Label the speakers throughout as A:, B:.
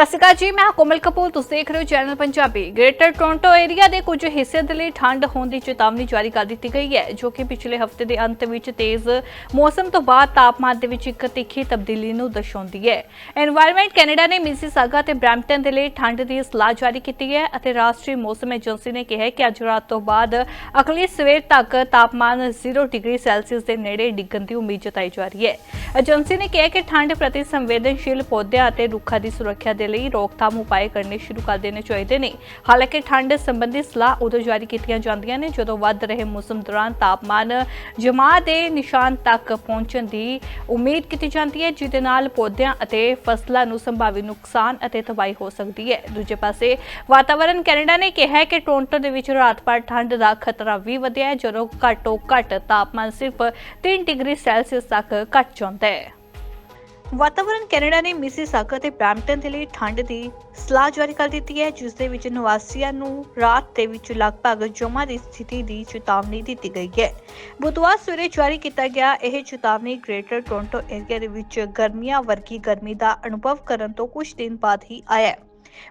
A: ਸਤਿ ਸ਼੍ਰੀ ਅਕਾਲ ਜੀ, ਮੈਂ ਕੋਮਲ ਕਪੂਰ, ਤੁਸੀਂ ਦੇਖ ਰਹੇ ਹੋ channel Punjabi. Greater Toronto area ਦੇ ਕੁਝ ਹਿੱਸੇ ਦੇ ਲਈ ਠੰਡ ਹੋਣ ਦੀ ਚੇਤਾਵਨੀ ਜਾਰੀ ਕਰ ਦਿੱਤੀ ਗਈ ਹੈ, ਜੋ ਕਿ ਪਿਛਲੇ ਹਫ਼ਤੇ ਦੇ ਅੰਤ ਵਿੱਚ ਤੇਜ਼ ਮੌਸਮ ਤੋਂ ਬਾਅਦ ਤਾਪਮਾਨ ਦੇ ਵਿੱਚ ਇੱਕ ਤਿੱਖੀ ਤਬਦੀਲੀ ਨੂੰ ਦਰਸਾਉਂਦੀ ਹੈ। এনवायरमेंट ਕੈਨੇਡਾ ਨੇ ਮਿਸੀਸਾਗਾ ਤੇ ਬ੍ਰੈਂਪਟਨ ਦੇ ਲਈ ਠੰਡ ਦੀ ਸਲਾਹ ਜਾਰੀ ਕੀਤੀ ਹੈ ਅਤੇ ਰਾਸ਼ਟਰੀ ਮੌਸਮ ਏਜੰਸੀ ਨੇ ਕਿਹਾ ਕਿ ਅੱਜ ਰਾਤ ਤੋਂ ਬਾਅਦ ਅਗਲੀ ਸਵੇਰ ਤੱਕ ਤਾਪਮਾਨ 0 ਡਿਗਰੀ ਸੈਲਸੀਅਸ ਦੇ ਨੇੜੇ ਡਿੱਗਣ ਦੀ ਉਮੀਦ ਜਤਾਈ ਜਾ ਰਹੀ ਹੈ। ਏਜੰਸੀ ਨੇ ਕਿਹਾ ਕਿ ਠੰਡ ਪ੍ਰਤੀ ਸੰਵੇਦਨਸ਼ੀਲ ਪੌਦਿਆਂ ਅਤੇ ਰੁੱਖਾਂ ਦੀ ਸੁਰੱਖਿਆ ਦੇ ਲਈ ਰੋਕਥਾਮ ਉਪਾਏ ਕਰਨੇ ਸ਼ੁਰੂ ਕਰ ਦੇਣੇ ਚਾਹੀਦੇ ਨੇ। ਹਾਲਾਂਕਿ ਠੰਡ ਸੰਬੰਧੀ ਸਲਾਹ ਉਦੋਂ ਜਾਰੀ ਕੀਤੀਆਂ ਜਾਂਦੀਆਂ ਨੇ, ਜਦੋਂ ਵੱਧ ਰਹੇ ਮੌਸਮ ਦੌਰਾਨ ਤਾਪਮਾਨ ਜਮਾਂ ਦੇ ਨਿਸ਼ਾਨ ਤੱਕ ਪਹੁੰਚਣ ਦੀ ਉਮੀਦ ਕੀਤੀ ਜਾਂਦੀ ਹੈ, ਜਿਹਦੇ ਨਾਲ ਪੌਦਿਆਂ ਅਤੇ ਫਸਲਾਂ ਨੂੰ ਸੰਭਾਵੀ ਨੁਕਸਾਨ ਅਤੇ ਤਬਾਹੀ ਹੋ ਸਕਦੀ ਹੈ। ਦੂਜੇ ਪਾਸੇ ਵਾਤਾਵਰਣ ਕੈਨੇਡਾ ਨੇ ਕਿਹਾ ਕਿ ਟੋਰਾਂਟੋ ਦੇ ਵਿੱਚ ਰਾਤ ਭਰ ਠੰਡ ਦਾ ਖਤਰਾ ਵੀ ਵਧਿਆ ਹੈ, ਜਦੋਂ ਘੱਟੋ ਘੱਟ ਤਾਪਮਾਨ ਸਿਰਫ 3 ਡਿਗਰੀ ਸੈਲਸੀਅਸ ਤੱਕ ਘਟ ਜਾਂਦਾ ਹੈ। ਵਾਤਾਵਰਣ ਕੈਨੇਡਾ ਨੇ ਮਿਸੀਸਾਗਾ ਤੇ ਬ੍ਰੈਂਪਟਨ ਦੇ ਲਈ ਠੰਡ ਦੀ ਸਲਾਹ ਜਾਰੀ ਕਰ ਦਿੱਤੀ ਹੈ, ਜਿਸ ਦੇ ਵਿੱਚ ਨਿਵਾਸੀਆਂ ਨੂੰ ਰਾਤ ਦੇ ਵਿੱਚ ਲਗਭਗ ਜਮਾ ਦੀ ਸਥਿਤੀ ਦੀ ਚੇਤਾਵਨੀ ਦਿੱਤੀ ਗਈ ਹੈ। ਬੁੱਧਵਾਰ ਸਵੇਰੇ ਜਾਰੀ ਕੀਤਾ ਗਿਆ ਇਹ ਚੇਤਾਵਨੀ ਗ੍ਰੇਟਰ ਟੋਰਾਂਟੋ ਏਰੀਆ ਦੇ ਵਿੱਚ ਗਰਮੀਆਂ ਵਰਗੀ ਗਰਮੀ ਦਾ ਅਨੁਭਵ ਕਰਨ ਤੋਂ ਕੁਝ ਦਿਨ ਬਾਅਦ ਹੀ ਆਇਆ ਹੈ।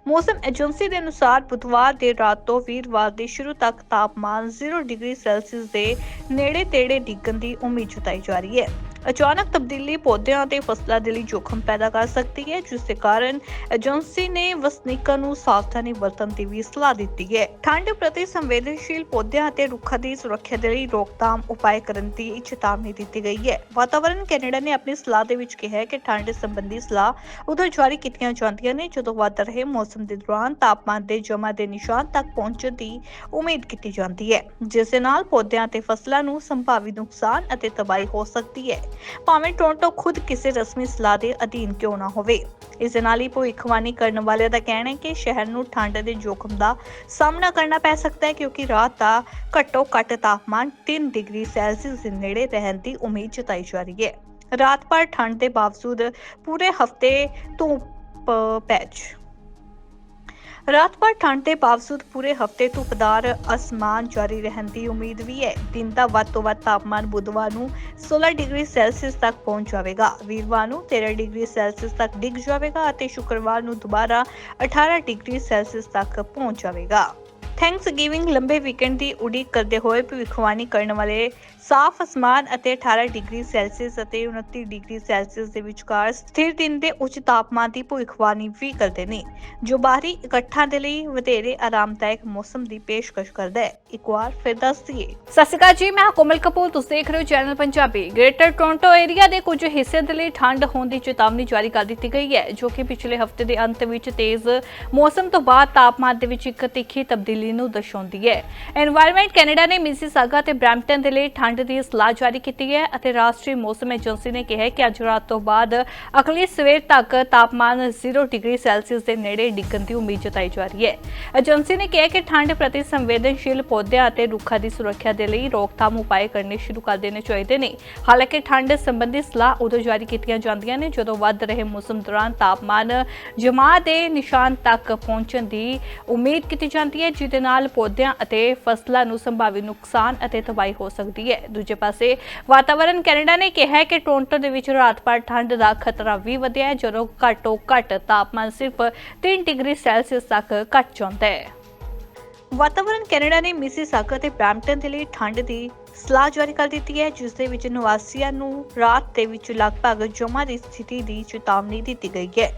A: ਮੌਸਮ ਏਜੰਸੀ ਦੇ ਅਨੁਸਾਰ ਬੁੱਧਵਾਰ ਦੇ ਰਾਤ ਤੋਂ ਵੀਰਵਾਰ ਦੇ ਸ਼ੁਰੂ ਤੱਕ ਤਾਪਮਾਨ 0 ਡਿਗਰੀ ਸੈਲਸੀਅਸ ਦੇ ਨੇੜੇ ਤੇੜੇ ਡਿੱਗਣ ਦੀ ਉਮੀਦ ਜਤਾਈ ਜਾ ਰਹੀ ਹੈ। ਅਚਾਨਕ ਤਬਦੀਲੀ ਪੌਦਿਆਂ ਅਤੇ ਫਸਲਾਂ ਦੇ ਲਈ ਜੋਖਮ ਪੈਦਾ ਕਰ ਸਕਦੀ ਹੈ, ਜਿਸ ਦੇ ਕਾਰਨ ਏਜੰਸੀ ਨੇ ਵਸਨੀਕਾਂ ਨੂੰ ਸਾਵਧਾਨੀ ਵਰਤਣ ਦੀ ਵੀ ਸਲਾਹ ਦਿੱਤੀ ਹੈ। ਠੰਡ ਪ੍ਰਤੀ ਸੰਵੇਦਨਸ਼ੀਲ ਪੌਦਿਆਂ ਅਤੇ ਰੁੱਖਾਂ ਦੀ ਸੁਰੱਖਿਆ ਦੇ ਲਈ ਰੋਕਥਾਮ ਉਪਾਅ ਕਰਨ ਦੀ ਚੇਤਾਵਨੀ ਦਿੱਤੀ ਗਈ ਹੈ। ਵਾਤਾਵਰਣ ਕੈਨੇਡਾ ਨੇ ਆਪਣੀ ਸਲਾਹ ਦੇ ਵਿੱਚ ਕਿਹਾ ਹੈ ਕਿ ਠੰਡ ਸੰਬੰਧੀ ਸਲਾਹ ਉਦੋਂ ਜਾਰੀ ਕੀਤੀਆਂ ਜਾਂਦੀਆਂ ਨੇ, ਜਦੋਂ ਵੱਧ ਰਹੇ ਮੌਸਮ ਦੇ ਦੌਰਾਨ ਤਾਪਮਾਨ ਦੇ ਜਮਾ ਦੇ ਨਿਸ਼ਾਨ ਤੱਕ ਪਹੁੰਚਣ ਦੀ ਉਮੀਦ ਕੀਤੀ ਜਾਂਦੀ ਹੈ, ਜਿਸ ਦੇ ਨਾਲ ਪੌਦਿਆਂ ਅਤੇ ਫਸਲਾਂ ਨੂੰ ਸੰਭਾਵੀ ਨੁਕਸਾਨ ਅਤੇ ਤਬਾਹੀ ਹੋ ਸਕਦੀ ਹੈ। ਭਾਵੇਂ ਟੋਰਾਂਟੋ ਖੁਦ ਕਿਸੇ ਰਸਮੀ ਸਲਾਹ ਦੇ ਅਧੀਨ ਕਿਉਂ ਨਾ ਹੋਵੇ। ਇਸ ਦੇ ਨਾਲ ਹੀ ਭਵਿੱਖਬਾਣੀ ਕਰਨ ਵਾਲਿਆਂ ਦਾ ਕਹਿਣਾ ਹੈ ਕਿ ਸ਼ਹਿਰ ਨੂੰ ਠੰਡ ਦੇ ਜੋਖਮ ਦਾ ਸਾਹਮਣਾ ਕਰਨਾ ਪੈ ਸਕਦਾ ਹੈ ਕਿਉਂਕਿ ਰਾਤ ਦਾ ਘੱਟੋ ਘੱਟ ਤਾਪਮਾਨ 3 ਡਿਗਰੀ ਸੈਲਸੀਅਸ ਦੇ ਨੇੜੇ ਰਹਿਣ ਦੀ ਉਮੀਦ ਜਤਾਈ ਜਾ ਰਹੀ ਹੈ। ਰਾਤ ਭਰ ਠੰਡ ਦੇ ਬਾਵਜੂਦ ਪੂਰੇ ਹਫ਼ਤੇ ਧੂਪ ਪੈਚ ਰਾਤ ਭਰ ਠੰਡ ਦੇ ਬਾਵਜੂਦ ਪੂਰੇ ਹਫ਼ਤੇ ਧੁੱਪਦਾਰ ਅਸਮਾਨ ਜਾਰੀ ਰਹਿਣ ਦੀ ਉਮੀਦ ਵੀ ਹੈ। ਦਿਨ ਦਾ ਵੱਧ ਤੋਂ ਵੱਧ ਤਾਪਮਾਨ ਬੁੱਧਵਾਰ ਨੂੰ 16 ਡਿਗਰੀ ਸੈਲਸੀਅਸ ਤੱਕ ਪਹੁੰਚ ਜਾਵੇਗਾ। ਵੀਰਵਾਰ ਨੂੰ 13 ਡਿਗਰੀ ਸੈਲਸੀਅਸ ਤੱਕ ਡਿੱਗ ਜਾਵੇਗਾ ਅਤੇ ਸ਼ੁੱਕਰਵਾਰ ਨੂੰ ਦੁਬਾਰਾ 18 ਡਿਗਰੀ ਸੈਲਸੀਅਸ ਤੱਕ ਪਹੁੰਚ ਜਾਵੇਗਾ। ਥੈਂਕਸ ਗਿਵਿੰਗ ਲੰਬੇ ਵੀਕਐਂਡ ਦੀ ਉਡੀਕ ਕਰਦੇ ਹੋਏ ਭਵਿੱਖਬਾਣੀ ਕਰਨ ਵਾਲੇ ਸਾਫ਼ ਅਸਮਾਨ ਅਤੇ 18 ਡਿਗਰੀ ਸੈਲਸੀਅਸ ਅਤੇ 29 ਡਿਗਰੀ ਸੈਲਸੀਅਸ ਦੇ ਵਿਚਕਾਰ ਸਥਿਰ ਦਿਨ ਦੇ ਉੱਚ ਤਾਪਮਾਨ ਦੀ ਭਵਿੱਖਬਾਣੀ ਵੀ ਕਰਦੇ ਨੇ, ਜੋ ਬਾਹਰੀ ਇਕੱਠਾਂ ਦੇ ਲਈ ਵਧੇਰੇ ਆਰਾਮਦਾਇਕ ਮੌਸਮ ਦੀ ਪੇਸ਼ਕਸ਼ ਕਰਦਾ ਹੈ। ਇੱਕ ਵਾਰ ਫਿਰ ਦੱਸ ਦਈਏ ਸਤਿ ਜੀ, ਮੈਂ ਕੋਮਲ ਕਪੂਰ। ਤੁਸੀਂ ਦੇਖ ਰਹੇ ਹੋ channel Punjabi. Greater Toronto area ਦੇ ਕੁਝ ਹਿੱਸੇ ਦੇ ਲਈ ਠੰਡ ਹੋਣ ਦੀ ਚੇਤਾਵਨੀ ਜਾਰੀ ਕਰ ਦਿੱਤੀ ਗਈ ਹੈ, ਜੋ ਕਿ ਪਿਛਲੇ ਹਫ਼ਤੇ ਦੇ ਅੰਤ ਵਿੱਚ ਤੇਜ਼ ਮੌਸਮ ਤੋਂ ਬਾਅਦ ਤਾਪਮਾਨ ਦੇ ਵਿੱਚ ਇੱਕ ਤਿੱਖੀ ਤਬਦੀਲੀ ਨੂੰ ਦਰਸਾਉਂਦੀ ਹੈ। এনवायरमेंट ਕੈਨੇਡਾ ਨੇ ਮਿਸੀਸਾਗਾ ਤੇ ਬ੍ਰੈਂਪਟਨ ਦੇ ਲਈ ਠੰਡ ਦੀ ਸਲਾਹ ਜਾਰੀ ਕੀਤੀ ਹੈ ਅਤੇ ਰਾਸ਼ਟਰੀ ਮੌਸਮ ਏਜੰਸੀ ਨੇ ਕਿਹਾ ਕਿ ਅੱਜ ਰਾਤ ਤੋਂ ਬਾਅਦ ਅਗਲੀ ਸਵੇਰ ਤੱਕ ਤਾਪਮਾਨ 0 ਡਿਗਰੀ ਸੈਲਸੀਅਸ ਦੇ ਨੇੜੇ ਡਿੱਗਣ ਦੀ ਉਮੀਦ ਜਤਾਈ ਜਾ ਰਹੀ ਹੈ। ਏਜੰਸੀ ਨੇ ਕਿਹਾ ਕਿ ਠੰਡ ਪ੍ਰਤੀ ਸੰਵੇਦਨਸ਼ੀਲ ਪੌਦਿਆਂ ਅਤੇ ਰੁੱਖਾਂ ਦੀ ਸੁਰੱਖਿਆ ਦੇ ਲਈ ਰੋਕਥਾਮ ਉਪਾਅ ਕਰਨੇ ਸ਼ੁਰੂ ਕਰ ਦੇਣੇ ਚਾਹੀਦੇ ਨੇ। ਹਾਲਾਂਕਿ ਠੰਡ ਸੰਬੰਧੀ ਸਲਾਹ ਉਦੋਂ ਜਾਰੀ ਕੀਤੀਆਂ ਜਾਂਦੀਆਂ ਨੇ ਜਦੋਂ ਵੱਧ ਰਹੇ ਮੌਸਮ ਦੌਰਾਨ ਤਾਪਮਾਨ ਜਮਾਂ ਦੇ ਨਿਸ਼ਾਨ ਤੱਕ ਪਹੁੰਚਣ ਦੀ ਉਮੀਦ ਕੀਤੀ ਜਾਂਦੀ ਹੈ, ਜਿਹਦੇ ਨਾਲ ਪੌਦਿਆਂ ਅਤੇ ਫਸਲਾਂ ਨੂੰ ਸੰਭਾਵੀ ਨੁਕਸਾਨ ਅਤੇ ਤਬਾਹੀ ਹੋ ਸਕਦੀ ਹੈ। ਦੂਜੇ ਪਾਸੇ ਵਾਤਾਵਰਣ ਕੈਨੇਡਾ ਨੇ ਕਿਹਾ ਕਿ ਟੋਰਾਂਟੋ ਦੇ ਵਿੱਚ ਰਾਤ ਭਰ ਠੰਡ ਦਾ ਖਤਰਾ ਵੀ ਵਧਿਆ ਹੈ, ਜਦੋਂ ਘੱਟੋ ਘੱਟ ਤਾਪਮਾਨ ਸਿਰਫ 3 ਡਿਗਰੀ ਸੈਲਸੀਅਸ ਤੱਕ ਘਟ ਜਾਂਦਾ ਹੈ। ਵਾਤਾਵਰਣ ਕੈਨੇਡਾ ਨੇ ਮਿਸੀਸਾਗਾ ਤੇ ਬ੍ਰੈਂਪਟਨ ਦੇ ਲਈ ਠੰਡ ਦੀ ਸਲਾਹ ਜਾਰੀ ਕਰ ਦਿੱਤੀ ਹੈ, ਜਿਸ ਦੇ ਵਿੱਚ ਨਿਵਾਸੀਆਂ ਨੂੰ ਰਾਤ ਦੇ ਵਿੱਚ ਲਗਭਗ ਜਮਾ ਦੀ ਸਥਿਤੀ ਦੀ ਚੇਤਾਵਨੀ ਦਿੱਤੀ ਗਈ ਹੈ।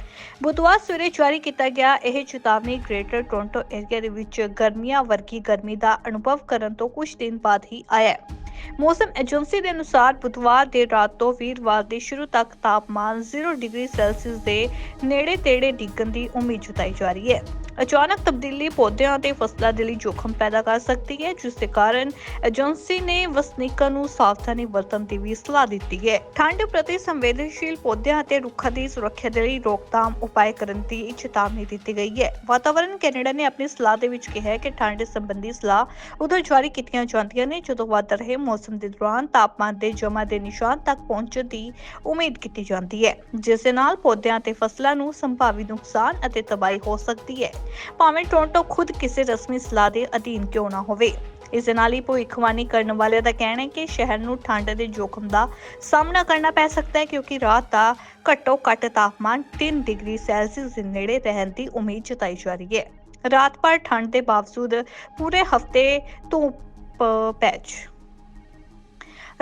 A: ਬੁੱਧਵਾਰ ਸਵੇਰੇ ਜਾਰੀ ਕੀਤਾ ਗਿਆ ਇਹ ਚੇਤਾਵਨੀ ਗ੍ਰੇਟਰ ਟੋਰਾਂਟੋ ਏਰੀਆ ਦੇ ਵਿੱਚ ਗਰਮੀਆਂ ਵਰਗੀ ਗਰਮੀ ਦਾ ਅਨੁਭਵ ਕਰਨ ਤੋਂ ਕੁਝ ਦਿਨ ਬਾਅਦ ਹੀ ਆਇਆ ਹੈ। ਮੌਸਮ ਏਜੰਸੀ ਦੇ ਅਨੁਸਾਰ ਬੁੱਧਵਾਰ ਦੇ ਰਾਤ ਤੋਂ ਵੀਰਵਾਰ ਦੇ ਸ਼ੁਰੂ ਤੱਕ ਤਾਪਮਾਨ 0 ਡਿਗਰੀ ਸੈਲਸੀਅਸ ਦੇ ਨੇੜੇ ਤੇੜੇ ਡਿੱਗਣ ਦੀ ਉਮੀਦ ਜਤਾਈ ਜਾ ਰਹੀ ਹੈ। ਅਚਾਨਕ ਤਬਦੀਲੀ ਪੌਦਿਆਂ ਅਤੇ ਫਸਲਾਂ ਦੇ ਲਈ ਜੋਖਮ ਪੈਦਾ ਕਰ ਸਕਦੀ ਹੈ, ਜਿਸ ਦੇ ਕਾਰਨ ਏਜੰਸੀ ਨੇ ਵਸਨੀਕਾਂ ਨੂੰ ਸਾਵਧਾਨੀ ਵਰਤਣ ਦੀ ਵੀ ਸਲਾਹ ਦਿੱਤੀ ਹੈ। ਠੰਡ ਪ੍ਰਤੀ ਸੰਵੇਦਨਸ਼ੀਲ ਪੌਦਿਆਂ ਅਤੇ ਰੁੱਖਾਂ ਦੀ ਸੁਰੱਖਿਆ ਦੇ ਲਈ ਰੋਕਥਾਮ ਉਪਾਅ ਕਰਨ ਦੀ ਚੇਤਾਵਨੀ ਦਿੱਤੀ ਗਈ ਹੈ। ਵਾਤਾਵਰਣ ਕੈਨੇਡਾ ਨੇ ਆਪਣੀ ਸਲਾਹ ਦੇ ਵਿੱਚ ਕਿਹਾ ਹੈ ਕਿ ਠੰਡ ਸੰਬੰਧੀ ਸਲਾਹ ਉਦੋਂ ਜਾਰੀ ਕੀਤੀਆਂ ਜਾਂਦੀਆਂ ਨੇ, ਜਦੋਂ ਵੱਧ ਰਹੇ ਮੌਸਮ ਦੇ ਦੌਰਾਨ ਤਾਪਮਾਨ ਦੇ ਜਮਾ ਦੇ ਨਿਸ਼ਾਨ ਤੱਕ ਪਹੁੰਚਣ ਦੀ ਉਮੀਦ ਕੀਤੀ ਜਾਂਦੀ ਹੈ, ਜਿਸ ਦੇ ਨਾਲ ਪੌਦਿਆਂ ਅਤੇ ਫਸਲਾਂ ਨੂੰ ਸੰਭਾਵੀ ਨੁਕਸਾਨ ਅਤੇ ਤਬਾਹੀ ਹੋ ਸਕਦੀ ਹੈ। ਭਾਵੇਂ ਟੋਰਾਂਟੋ ਖੁਦ ਕਿਸੇ ਰਸਮੀ ਸਲਾਹ ਦੇ ਅਧੀਨ ਕਿਉਂ ਨਾ ਹੋਵੇ, ਇਸ ਦੇ ਨਾਲ ਹੀ ਭਵਿੱਖਬਾਣੀ ਕਰਨ ਵਾਲਿਆਂ ਦਾ ਕਹਿਣਾ ਹੈ ਕਿ ਸ਼ਹਿਰ ਨੂੰ ਠੰਡ ਦੇ ਜੋਖਮ ਦਾ ਸਾਹਮਣਾ ਕਰਨਾ ਪੈ ਸਕਦਾ ਹੈ, ਕਿਉਂਕਿ ਰਾਤ ਦਾ ਘੱਟੋ ਘੱਟ ਤਾਪਮਾਨ 3 ਡਿਗਰੀ ਸੈਲਸੀਅਸ ਦੇ ਨੇੜੇ ਰਹਿਣ ਦੀ ਉਮੀਦ ਜਤਾਈ ਜਾ ਰਹੀ ਹੈ। ਰਾਤ ਭਰ ਠੰਡ ਦੇ ਬਾਵਜੂਦ ਪੂਰੇ ਹਫ਼ਤੇ ਧੂਪ ਪੈਚ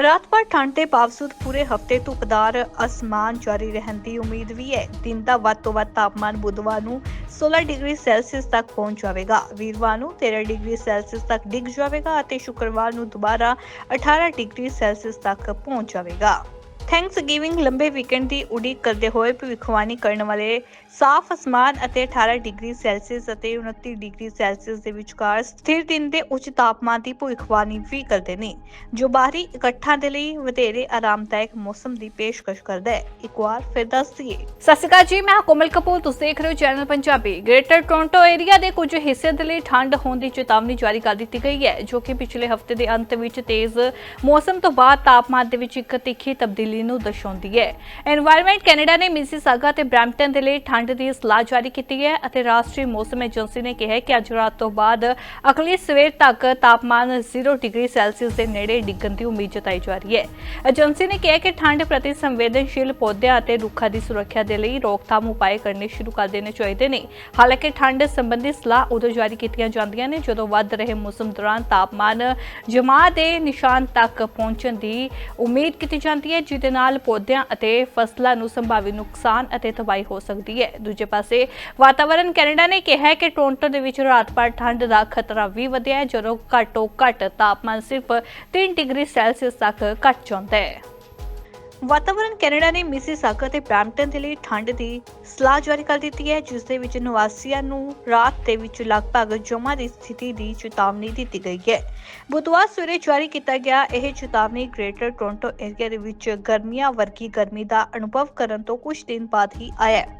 A: ਰਾਤ ਭਰ ਠੰਡ ਦੇ ਬਾਵਜੂਦ ਪੂਰੇ ਹਫ਼ਤੇ ਧੁੱਪਦਾਰ ਅਸਮਾਨ ਜਾਰੀ ਰਹਿਣ ਦੀ ਉਮੀਦ ਵੀ ਹੈ। ਦਿਨ ਦਾ ਵੱਧ ਤੋਂ ਵੱਧ ਤਾਪਮਾਨ ਬੁੱਧਵਾਰ ਨੂੰ 16 ਡਿਗਰੀ ਸੈਲਸੀਅਸ ਤੱਕ ਪਹੁੰਚ ਜਾਵੇਗਾ। ਵੀਰਵਾਰ ਨੂੰ 13 ਡਿਗਰੀ ਸੈਲਸੀਅਸ ਤੱਕ ਡਿੱਗ ਜਾਵੇਗਾ ਅਤੇ ਸ਼ੁੱਕਰਵਾਰ ਨੂੰ ਦੁਬਾਰਾ 18 ਡਿਗਰੀ ਸੈਲਸੀਅਸ ਤੱਕ ਪਹੁੰਚ ਜਾਵੇਗਾ। ਥੈਂਕਸ ਲੰਬੇ ਵੀਕਐਂਡ ਦੀ ਉਡੀਕ ਕਰਦੇ ਹੋਏ ਭਵਿੱਖਬਾਣੀ ਕਰਨ ਵਾਲੇ ਸਾਫ਼ ਅਸਮਾਨ ਅਤੇ 18 ਡਿਗਰੀ ਸੈਲਸੀਅਸ ਅਤੇ 29 ਡਿਗਰੀ ਸੈਲਸੀਅਸ ਦੇ ਵਿਚਕਾਰ ਸਥਿਰ ਦਿਨ ਦੇ ਉੱਚ ਤਾਪਮਾਨ ਦੀ ਭਵਿੱਖਬਾਣੀ ਵੀ ਕਰਦੇ ਨੇ, ਜੋ ਬਾਹਰੀ ਇਕੱਠਾਂ ਦੇ ਲਈ ਵਧੇਰੇ ਆਰਾਮਦਾਇਕ ਮੌਸਮ ਦੀ ਪੇਸ਼ਕਸ਼ ਕਰਦਾ ਹੈ। ਇੱਕ ਵਾਰ ਫਿਰ ਦੱਸ ਦਈਏ ਸਤਿ ਸ਼੍ਰੀ ਅਕਾਲ ਜੀ, ਮੈਂ ਕੋਮਲ ਕਪੂਰ। ਤੁਸੀਂ ਦੇਖ ਰਹੇ ਹੋ channel Punjabi. Greater Toronto area ਦੇ ਕੁਝ ਹਿੱਸੇ ਦੇ ਲਈ ਠੰਡ ਹੋਣ ਦੀ ਚੇਤਾਵਨੀ ਜਾਰੀ ਕਰ ਦਿੱਤੀ ਗਈ ਹੈ, ਜੋ ਕਿ ਪਿਛਲੇ ਹਫ਼ਤੇ ਦੇ ਅੰਤ ਵਿੱਚ ਤੇਜ਼ ਮੌਸਮ ਤੋਂ ਬਾਅਦ ਤਾਪਮਾਨ ਦੇ ਵਿੱਚ ਇੱਕ ਤਿੱਖੀ ਤਬਦੀਲੀ ਤਬਦੀਲੀ ਨੂੰ ਦਰਸਾਉਂਦੀ ਹੈ। এনवायरमेंट ਕੈਨੇਡਾ ਨੇ ਮਿਸੀਸਾਗਾ ਤੇ ਬ੍ਰੈਂਪਟਨ ਦੇ ਲਈ ਠੰਡ ਦੀ ਸਲਾਹ ਜਾਰੀ ਕੀਤੀ ਹੈ ਅਤੇ ਰਾਸ਼ਟਰੀ ਮੌਸਮ ਏਜੰਸੀ ਨੇ ਕਿਹਾ ਕਿ ਅੱਜ ਰਾਤ ਤੋਂ ਬਾਅਦ ਅਗਲੀ ਸਵੇਰ ਤੱਕ ਤਾਪਮਾਨ 0 ਡਿਗਰੀ ਸੈਲਸੀਅਸ ਦੇ ਨੇੜੇ ਡਿੱਗਣ ਦੀ ਉਮੀਦ ਜਤਾਈ ਜਾ ਰਹੀ ਹੈ। ਏਜੰਸੀ ਨੇ ਕਿਹਾ ਕਿ ਠੰਡ ਪ੍ਰਤੀ ਸੰਵੇਦਨਸ਼ੀਲ ਪੌਦਿਆਂ ਅਤੇ ਰੁੱਖਾਂ ਦੀ ਸੁਰੱਖਿਆ ਦੇ ਲਈ ਰੋਕਥਾਮ ਉਪਾਅ ਕਰਨੇ ਸ਼ੁਰੂ ਕਰ ਦੇਣੇ ਚਾਹੀਦੇ ਨੇ। ਹਾਲਾਂਕਿ ਠੰਡ ਸੰਬੰਧੀ ਸਲਾਹ ਉਦੋਂ ਜਾਰੀ ਕੀਤੀਆਂ ਜਾਂਦੀਆਂ ਨੇ ਜਦੋਂ ਵੱਧ ਰਹੇ ਮੌਸਮ ਦੌਰਾਨ ਤਾਪਮਾਨ ਜਮਾਅ ਦੇ ਨਿਸ਼ਾਨ ਤੱਕ ਪਹੁੰਚਣ ਦੀ ਉਮੀਦ ਕੀਤੀ ਜਾਂਦੀ ਹੈ, ਜਿਹਦੇ ਨਾਲ ਪੌਦਿਆਂ ਅਤੇ ਫਸਲਾਂ ਨੂੰ ਸੰਭਾਵੀ ਨੁਕਸਾਨ ਅਤੇ ਤਬਾਹੀ ਹੋ ਸਕਦੀ ਹੈ। ਦੂਜੇ ਪਾਸੇ ਵਾਤਾਵਰਣ ਕੈਨੇਡਾ ਨੇ ਕਿਹਾ ਕਿ ਟੋਰਾਂਟੋ ਦੇ ਵਿੱਚ ਰਾਤ ਭਰ ਠੰਡ ਦਾ ਖਤਰਾ ਵੀ ਵਧਿਆ ਹੈ, ਜਦੋਂ ਘੱਟੋ ਘੱਟ ਤਾਪਮਾਨ ਸਿਰਫ 3 ਡਿਗਰੀ ਸੈਲਸੀਅਸ ਤੱਕ ਘਟ ਜਾਂਦਾ ਹੈ। ਵਾਤਾਵਰਣ ਕੈਨੇਡਾ ਨੇ ਮਿਸੀਸਾਗਾ ਤੇ ਬ੍ਰੈਂਪਟਨ ਦੇ ਲਈ ਠੰਡ ਦੀ ਸਲਾਹ ਜਾਰੀ ਕਰ ਦਿੱਤੀ ਹੈ, ਜਿਸ ਦੇ ਵਿੱਚ ਨਿਵਾਸੀਆਂ ਨੂੰ ਰਾਤ ਦੇ ਵਿੱਚ ਲਗਭਗ ਜਮਾ ਦੀ ਸਥਿਤੀ ਦੀ ਚੇਤਾਵਨੀ ਦਿੱਤੀ ਗਈ ਹੈ। ਬੁੱਧਵਾਰ ਸਵੇਰੇ ਜਾਰੀ ਕੀਤਾ ਗਿਆ ਇਹ ਚੇਤਾਵਨੀ ਗ੍ਰੇਟਰ ਟੋਰਾਂਟੋ ਏਰੀਆ ਦੇ ਵਿੱਚ ਗਰਮੀਆਂ ਵਰਗੀ ਗਰਮੀ ਦਾ ਅਨੁਭਵ ਕਰਨ ਤੋਂ ਕੁਝ ਦਿਨ ਬਾਅਦ ਹੀ ਆਇਆ ਹੈ।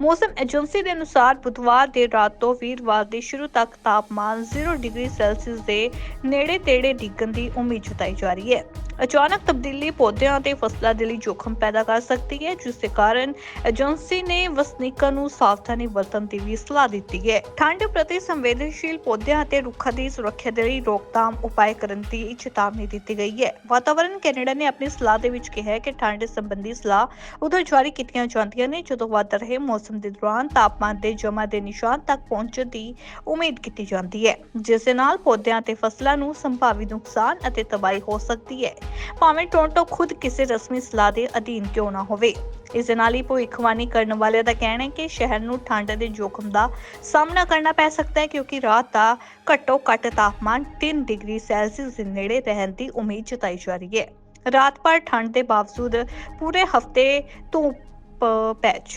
A: ਮੌਸਮ ਏਜੰਸੀ ਦੇ ਅਨੁਸਾਰ ਬੁੱਧਵਾਰ ਦੇ ਰਾਤ ਤੋਂ ਵੀਰਵਾਰ ਦੇ ਸ਼ੁਰੂ ਤੱਕ ਤਾਪਮਾਨ 0 ਡਿਗਰੀ ਸੈਲਸੀਅਸ ਦੇ ਨੇੜੇ ਤੇੜੇ ਡਿੱਗਣ ਦੀ ਉਮੀਦ ਜਤਾਈ ਜਾ ਰਹੀ ਹੈ। ਅਚਾਨਕ ਤਬਦੀਲੀ ਪੌਦਿਆਂ ਅਤੇ ਫਸਲਾਂ ਦੇ ਲਈ ਜੋਖਮ ਪੈਦਾ ਕਰ ਸਕਦੀ ਹੈ, ਜਿਸ ਦੇ ਕਾਰਨ ਏਜੰਸੀ ਨੇ ਵਸਨੀਕਾਂ ਨੂੰ ਸਾਵਧਾਨੀ ਵਰਤਣ ਦੀ ਵੀ ਸਲਾਹ ਦਿੱਤੀ ਹੈ। ਠੰਡ ਪ੍ਰਤੀ ਸੰਵੇਦਨਸ਼ੀਲ ਪੌਦਿਆਂ ਅਤੇ ਰੁੱਖਾਂ ਦੀ ਸੁਰੱਖਿਆ ਦੇ ਲਈ ਰੋਕਥਾਮ ਉਪਾਅ ਕਰਨ ਦੀ ਚੇਤਾਵਨੀ ਦਿੱਤੀ ਗਈ ਹੈ। ਵਾਤਾਵਰਣ ਕੈਨੇਡਾ ਨੇ ਆਪਣੀ ਸਲਾਹ ਦੇ ਵਿੱਚ ਕਿਹਾ ਹੈ ਕਿ ਠੰਡ ਸੰਬੰਧੀ ਸਲਾਹ ਉਦੋਂ ਜਾਰੀ ਕੀਤੀਆਂ ਜਾਂਦੀਆਂ ਨੇ, ਜਦੋਂ ਵੱਧ ਰਹੇ ਮੌਸਮ ਦੇ ਦੌਰਾਨ ਤਾਪਮਾਨ ਦੇ ਜਮਾ ਦੇ ਨਿਸ਼ਾਨ ਤੱਕ ਪਹੁੰਚਣ ਦੀ ਉਮੀਦ ਕੀਤੀ ਜਾਂਦੀ ਹੈ, ਜਿਸ ਦੇ ਨਾਲ ਪੌਦਿਆਂ ਅਤੇ ਫਸਲਾਂ ਨੂੰ ਸੰਭਾਵੀ ਨੁਕਸਾਨ ਅਤੇ ਤਬਾਹੀ ਹੋ ਸਕਦੀ ਹੈ। ਭਾਵੇਂ ਟੋਰਾਂਟੋ ਖੁਦ ਕਿਸੇ ਰਸਮੀ ਸਲਾਹ ਦੇ ਅਧੀਨ ਕਿਉਂ ਨਾ ਹੋਵੇ। ਇਸ ਦੇ ਨਾਲ ਹੀ ਭਵਿੱਖਬਾਣੀ ਕਰਨ ਵਾਲਿਆਂ ਦਾ ਕਹਿਣਾ ਹੈ ਕਿ ਸ਼ਹਿਰ ਨੂੰ ਠੰਡ ਦੇ ਜੋਖਮ ਦਾ ਸਾਹਮਣਾ ਕਰਨਾ ਪੈ ਸਕਦਾ ਹੈ ਕਿਉਂਕਿ ਰਾਤ ਦਾ ਘੱਟੋ ਘੱਟ ਤਾਪਮਾਨ 3 ਡਿਗਰੀ ਸੈਲਸੀਅਸ ਦੇ ਨੇੜੇ ਰਹਿਣ ਦੀ ਉਮੀਦ ਜਤਾਈ ਜਾ ਰਹੀ ਹੈ। ਰਾਤ ਭਰ ਠੰਡ ਦੇ ਬਾਵਜੂਦ ਪੂਰੇ ਹਫ਼ਤੇ ਧੁੱਪ ਪੈਚ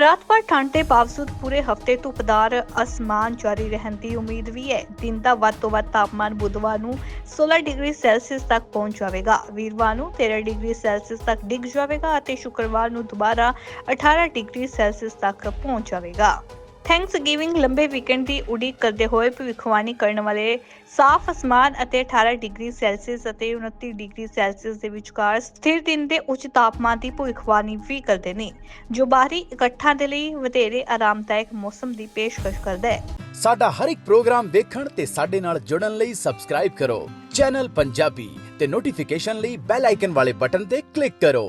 A: ਰਾਤ ਭਰ ਠੰਡ ਦੇ ਬਾਵਜੂਦ ਪੂਰੇ ਹਫ਼ਤੇ ਧੁੱਪਦਾਰ ਅਸਮਾਨ ਜਾਰੀ ਰਹਿਣ ਦੀ ਉਮੀਦ ਵੀ ਹੈ। ਦਿਨ ਦਾ ਵੱਧ ਤੋਂ ਵੱਧ ਤਾਪਮਾਨ ਬੁੱਧਵਾਰ ਨੂੰ 16 ਡਿਗਰੀ ਸੈਲਸੀਅਸ ਤੱਕ ਪਹੁੰਚ ਜਾਵੇਗਾ। ਵੀਰਵਾਰ ਨੂੰ 13 ਡਿਗਰੀ ਸੈਲਸੀਅਸ ਤੱਕ ਡਿੱਗ ਜਾਵੇਗਾ ਅਤੇ ਸ਼ੁੱਕਰਵਾਰ ਨੂੰ ਦੁਬਾਰਾ 18 ਡਿਗਰੀ ਸੈਲਸੀਅਸ ਤੱਕ ਪਹੁੰਚ ਜਾਵੇਗਾ। ਥੈਂਕਸ ਲੰਬੇ ਵੀਕਐਂਡ ਦੀ ਉਡੀਕ ਕਰਦੇ ਹੋਏ ਭਵਿੱਖਬਾਣੀ ਕਰਨ ਵਾਲੇ ਸਾਫ਼ ਅਸਮਾਨ ਅਤੇ 18 ਡਿਗਰੀ ਸੈਲਸੀਅਸ ਅਤੇ 29 ਡਿਗਰੀ ਸੈਲਸੀਅਸ ਦੇ ਵਿਚਕਾਰ ਸਥਿਰ ਦਿਨ ਦੇ ਉੱਚ ਤਾਪਮਾਨ ਦੀ ਭਵਿੱਖਬਾਣੀ ਵੀ ਕਰਦੇ ਨੇ, ਜੋ ਬਾਹਰੀ ਇਕੱਠਾਂ ਦੇ ਲਈ ਵਧੇਰੇ ਆਰਾਮਦਾਇਕ ਮੌਸਮ ਦੀ ਪੇਸ਼ਕਸ਼ ਕਰਦਾ ਹੈ।
B: ਸਾਡਾ ਹਰ ਇੱਕ ਪ੍ਰੋਗਰਾਮ ਦੇਖਣ ਤੇ ਸਾਡੇ ਨਾਲ ਜੁੜਨ ਲਈ ਸਬਸਕ੍ਰਾਈਬ ਕਰੋ, ਚੈਨਲ ਪੰਜਾਬੀ ਤੇ ਨੋਟੀਫਿਕੇਸ਼ਨ ਲਈ ਬੈਲ ਆਈਕਨ ਵਾਲੇ ਬਟਨ ਤੇ ਕਲਿੱਕ ਕਰੋ।